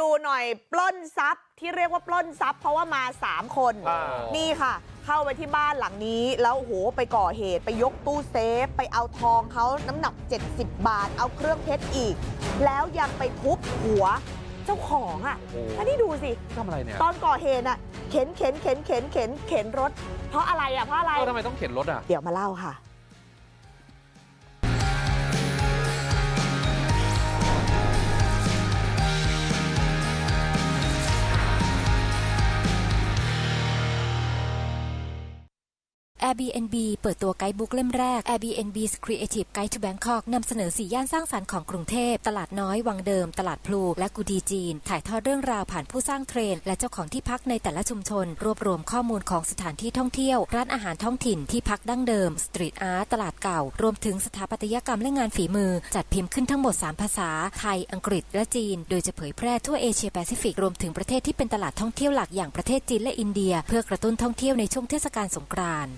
ดูหน่อยปล้นทรัพย์ที่เรียกว่าปล้นทรัพย์เพราะว่ามา 3 คนอ่านี่ค่ะ เข้าไปที่บ้านหลังนี้แล้วโอ้โหไปก่อเหตุไปยกตู้เซฟ ไปเอาทองเขาน้ำหนัก 70 บาท เอาเครื่องเพชรอีก แล้วยังไปทุบหัวเจ้าของอะโอ้โหอันนี้ดูสิทำอะไรเนี่ยตอนก่อเหตุอะเข็นเข็นเข็นเข็นเข็นเข็นรถ เพราะอะไรอะเพราะอะไรเออทำไมต้องเข็นรถอะเดี๋ยวมาเล่าค่ะ Airbnb เปิดตัวไกด์บุ๊กเล่มแรก Airbnb's Creative Guide to Bangkok นำเสนอสี่ย่านสร้างสรรค์ของกรุงเทพ ตลาดน้อย วังเดิม ตลาดพลู และกูดีจีน ถ่ายทอดเรื่องราวผ่านผู้สร้างเทรน และเจ้าของที่พักในแต่ละชุมชน รวบรวมข้อมูลของสถานที่ท่องเที่ยว ร้านอาหารท้องถิ่น ที่พักดั้งเดิม สตรีทอาร์ต ตลาดเก่า รวมถึงสถาปัตยกรรมและงานฝีมือ จัดพิมพ์ขึ้นทั้งหมด 3 ภาษา ไทย อังกฤษ และจีน โดยจะเผยแพร่ทั่วเอเชียแปซิฟิก รวมถึงประเทศที่เป็นตลาดท่องเที่ยวหลักอย่างประเทศจีนและอินเดีย เพื่อกระตุ้นท่องเที่ยวในช่วงเทศกาลสงกรานต์